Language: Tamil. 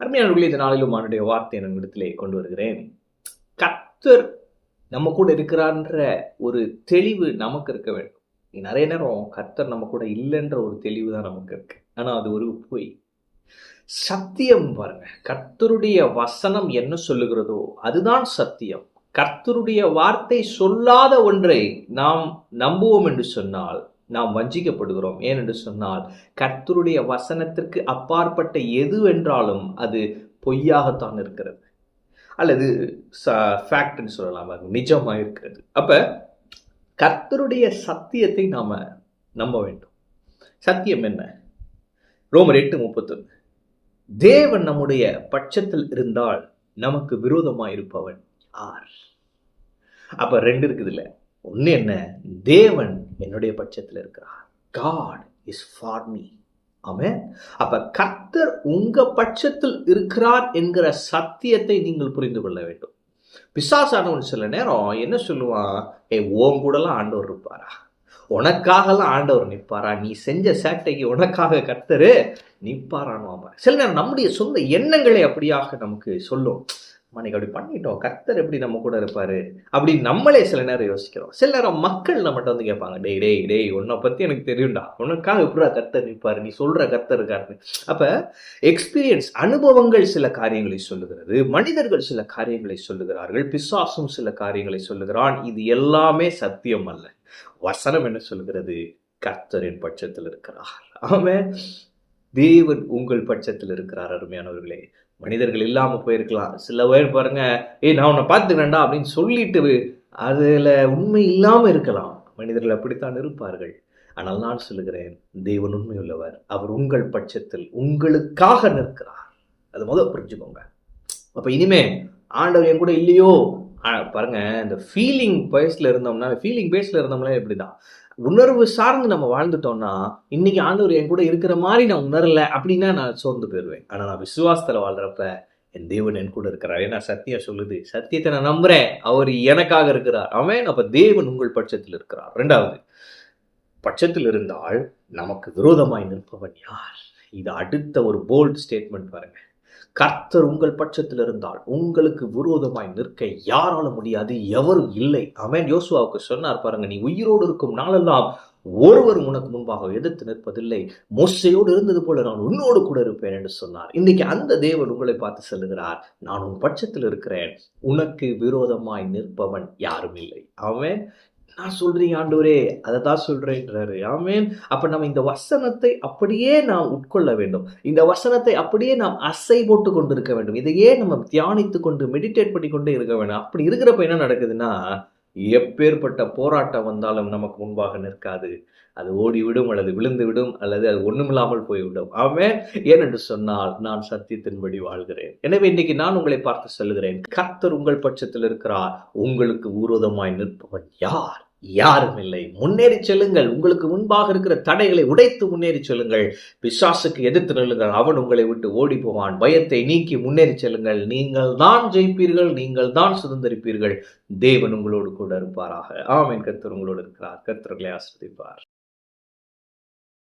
அருமையானவர்களே இந்த நாளிலும் அவனுடைய வார்த்தை என்னிடத்திலே கொண்டு வருகிறேன். கர்த்தர் நம்ம கூட இருக்கிறான்ற ஒரு தெளிவு நமக்கு இருக்க வேண்டும். நிறைய நேரம் கர்த்தர் நம்ம கூட இல்லைன்ற ஒரு தெளிவு தான் நமக்கு இருக்கு. ஆனால் அது ஒரு பொய் சத்தியம் பாருங்க. கர்த்தருடைய வசனம் என்ன சொல்லுகிறதோ அதுதான் சத்தியம். கர்த்தருடைய வார்த்தை சொல்லாத ஒன்றை நாம் நம்புவோம் என்று சொன்னால் நாம் வஞ்சிக்கப்படுகிறோம். ஏனென்று சொன்னால் கர்த்தருடைய வசனத்திற்கு அப்பாற்பட்ட எதுவென்றாலும் அது பொய்யாகத்தான் இருக்கிறது. அல்லது ஃபேக்ட்னு சொல்லலாம் அது நிஜமாக இருக்கிறது. அப்போ கர்த்தருடைய சத்தியத்தை நாம் நம்ப வேண்டும். சத்தியம் என்ன? ரோமர் எட்டு முப்பத்தொன்று தேவன் நம்முடைய பட்சத்தில் இருந்தால் நமக்கு விரோதமாக இருப்பவன் ஆர் அப்போ ரெண்டு இருக்குது ஒன்று என்ன? தேவன் என்னுடைய பட்சத்தில் இருக்கிறார். காட் இஸ் ஃபார் மீ அவன் அப்ப கர்த்தர் உங்க பட்சத்தில் இருக்கிறார் என்கிற சத்தியத்தை நீங்கள் புரிந்து கொள்ள வேண்டும். பிசாசானவன் சில நேரம் என்ன சொல்லுவான் ஏ ஓம் கூடலாம் ஆண்டவர் இருப்பாரா? உனக்காகலாம் ஆண்டவர் நிற்பாரா? நீ செஞ்ச சேட்டைக்கு உனக்காக கர்த்தரு நிற்பாரான்னு சில நேரம் நம்முடைய சொந்த எண்ணங்களை அப்படியாக நமக்கு சொல்லும். அன்னைக்கு அப்படி பண்ணிட்டோம். கர்த்தர் எப்படி நம்ம கூட இருப்பாரு? அப்படி நம்மளே சில நேரம் யோசிக்கிறோம். சில நேரம் மக்கள் நம்மகிட்ட வந்து கேட்பாங்க டேய் டேய் டேய் உன்னை பத்தி எனக்கு தெரியும்டா. உனக்காக எப்படா கர்த்தர் நிற்பாரு? நீ சொல்ற கர்த்தர் இருக்காருன்னு. அப்ப எக்ஸ்பீரியன்ஸ் அனுபவங்கள் சில காரியங்களை சொல்லுகிறது. மனிதர்கள் சில காரியங்களை சொல்லுகிறார்கள். பிசாசும் சில காரியங்களை சொல்லுகிறான். இது எல்லாமே சத்தியம் அல்ல. வசனம் என்ன சொல்லுகிறது? கர்த்தரின் பட்சத்தில் இருக்கிறார். ஆமென். தேவன் உங்கள் பட்சத்தில் இருக்கிறார் அருமையானவர்களே. மனிதர்கள் இல்லாமல் போயிருக்கலாம். சில பேர் பாருங்க ஏய் நான் உன்னை பார்த்துக்கிறேன்டா அப்படின்னு சொல்லிட்டு அதில் உண்மை இல்லாமல் இருக்கலாம். மனிதர்கள் அப்படித்தான் இருப்பார்கள். ஆனால் நான் சொல்லுகிறேன் தேவன் உண்மை உள்ளவர் அவர் உங்கள் பட்சத்தில் உங்களுக்காக நிற்கிறார். அது முதல் புரிஞ்சுக்கோங்க. அப்போ இனிமே ஆண்டவர் என் கூட இல்லையோ? பாருங்க இந்த ஃபீலிங் பேஸ்ல இருந்தோம்னா ஃபீலிங் பேஸ்ல இருந்தோம்னா எப்படிதான் உணர்வு சார்ந்து நம்ம வாழ்ந்துட்டோம்னா இன்னைக்கு ஆண்டவர் என் கூட இருக்கிற மாதிரி நான் உணரல அப்படின்னா நான் சோர்ந்து போயிடுவேன். ஆனால் நான் விசுவாசத்தில் வாழ்றப்ப என் தேவன் என் கூட இருக்கிறார். ஏன்னா சத்தியம் சொல்லுது. சத்தியத்தை நான் நம்புறேன். அவர் எனக்காக இருக்கிறார். அவன் அப்ப தேவன் உங்கள் பட்சத்தில் இருக்கிறார். ரெண்டாவது பட்சத்தில் இருந்தால் நமக்கு விரோதமாய் நிற்பவன் யார்? இது அடுத்த ஒரு போல்ட் ஸ்டேட்மெண்ட் பாருங்க. கர்த்தர் உங்கள் பட்சத்தில் இருந்தால் உங்களுக்கு விரோதமாய் நிற்க யாரால முடியாது எவரும் இல்லை. அவன் யோசுவாவுக்கு சொன்னார் பாருங்க நீ உயிரோடு இருக்கும் நாளெல்லாம் ஒருவர் உனக்கு முன்பாக எதிர்த்து நிற்பதில்லை. மோசையோடு இருந்தது போல நான் உன்னோடு கூட இருப்பேன் என்று சொன்னார். இன்னைக்கு அந்த தேவன் உங்களை பார்த்து சொல்லுகிறார் நான் உன் பட்சத்தில் இருக்கிறேன். உனக்கு விரோதமாய் நிற்பவன் யாரும் இல்லை. அவன் நான் சொல்றீங்க ஆண்டவரே அதை தான் சொல்றேன்றாரு. ஆமேன். அப்ப நம்ம இந்த வசனத்தை அப்படியே நாம் உட்கொள்ள வேண்டும். இந்த வசனத்தை அப்படியே நாம் அசை போட்டு கொண்டு இருக்க வேண்டும். இதையே நம்ம தியானித்து கொண்டு மெடிடேட் பண்ணி கொண்டே இருக்க வேண்டும். அப்படி இருக்கிறப்ப என்ன நடக்குதுன்னா எப்பேற்பட்ட போராட்டம் வந்தாலும் நமக்கு முன்பாக நிற்காது. அது ஓடிவிடும் அல்லது விழுந்து விடும் அல்லது அது ஒண்ணுமில்லாமல் போய்விடும். ஆமே ஏனென்று சொன்னால் நான் சத்தியத்தின்படி வாழ்கிறேன். எனவே இன்னைக்கு நான் உங்களை பார்த்து சொல்கிறேன் கர்த்தர் உங்கள் பட்சத்தில் இருக்கிறார். உங்களுக்கு விரோதமாய் நிற்பவன் யார்? யாரும் இல்லை. முன்னேறி செல்லுங்கள். உங்களுக்கு முன்பாக இருக்கிற தடைகளை உடைத்து முன்னேறி செல்லுங்கள். பிசாசுக்கு எதிர்த்து நில்லுங்கள். அவன் உங்களை விட்டு ஓடி போவான். பயத்தை நீக்கி முன்னேறி செல்லுங்கள். நீங்கள் தான் ஜெயிப்பீர்கள். நீங்கள் தான் சுதந்திரிப்பீர்கள். தேவன் உங்களோடு கூட இருப்பாராக. ஆமென். கர்த்தர் உங்களோடு இருக்கிறார். கர்த்தர்களை ஆசிர்வதிப்பார்.